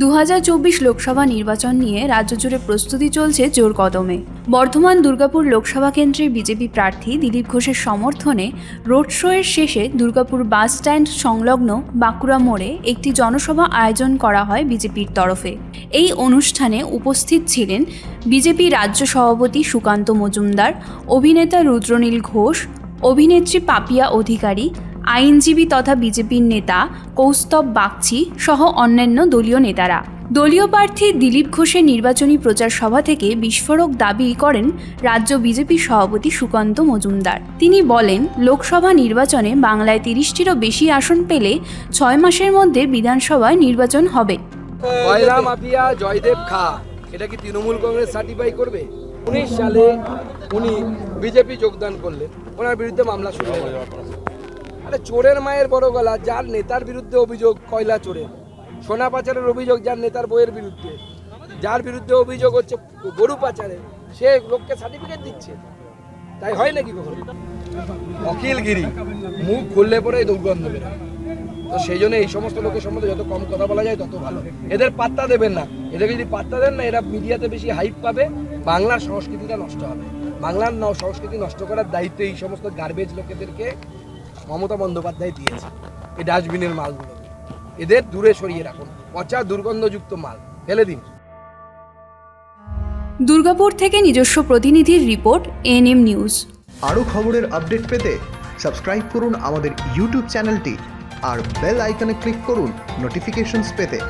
দু হাজার চব্বিশ লোকসভা নির্বাচন নিয়ে রাজ্য জুড়ে প্রস্তুতি চলছে জোর কদমে। বর্ধমান দুর্গাপুর লোকসভা কেন্দ্রের বিজেপি প্রার্থী দিলীপ ঘোষের সমর্থনে রোড শোয়ের শেষে দুর্গাপুর বাস স্ট্যান্ড সংলগ্ন বাঁকুড়া মোড়ে একটি জনসভা আয়োজন করা হয় বিজেপির তরফে। এই অনুষ্ঠানে উপস্থিত ছিলেন বিজেপি রাজ্য সভাপতি সুকান্ত মজুমদার, অভিনেতা রুদ্রনীল ঘোষ, অভিনেত্রী পাপিয়া অধিকারী আইনজীবী তথা বিজেপির নেতা কৌস্তব বাগচি সহ অন্যান্য দলীয় নেতারা। দলীয় প্রার্থী দিলীপ ঘোষের নির্বাচনী প্রচার সভা থেকে বিস্ফোরক দাবি করেন রাজ্য বিজেপি সভাপতি সুকান্ত মজুমদার। তিনি বলেন, লোকসভা নির্বাচনে বাংলায় তিরিশটিরও বেশি আসন পেলে ছয় মাসের মধ্যে বিধানসভায় নির্বাচন হবে। জয়দেব খা, এটা কি তৃণমূল কংগ্রেস সার্টিফাই করবে? উনিশ সালে উনি বিজেপি যোগদান করলেন, ওনার বিরুদ্ধে মামলা শুরু হয়ে আরে চোরের মায়ের বড় গলা যার নেতার বিরুদ্ধে অভিযোগ কয়লা চোরের। সোনা পাচারের অভিযোগ যার নেতার বইয়ের বিরুদ্ধে। যার বিরুদ্ধে অভিযোগ হচ্ছে গরু পাচারের সে লোককে সার্টিফিকেট দিচ্ছে। তাই হয় নাকি কখনো? অখিলগিরি। মুখ খুললে পরে দুর্গন্ধ বেরোয়। তো সেই জন্য এই সমস্ত লোকের সম্বন্ধে যত কম কথা বলা যায় তত ভালো। এদের পাত্তা দেবেন না। এদেরকে যদি পাত্তা দেন না এরা মিডিয়াতে বেশি হাইপ পাবে বাংলার সংস্কৃতিটা নষ্ট হবে। বাংলার সংস্কৃতি নষ্ট করার দায়িত্ব এই সমস্ত গার্বেজ লোকেদেরকে মমতা বন্দ্যোপাধ্যায় দিয়েছে। এই ডাস্টবিনের মালগুলো। এদের দূরে সরিয়ে রাখুন। পচা দুর্গন্ধযুক্ত মাল। ফেলে দিন। দুর্গাপুর থেকে নিজস্ব প্রতিনিধির রিপোর্ট এনএম নিউজ। আরও খবরের আপডেট পেতে সাবস্ক্রাইব করুন আমাদের ইউটিউব চ্যানেলটি আর বেল আইকনে ক্লিক করুন নোটিফিকেশনস পেতে।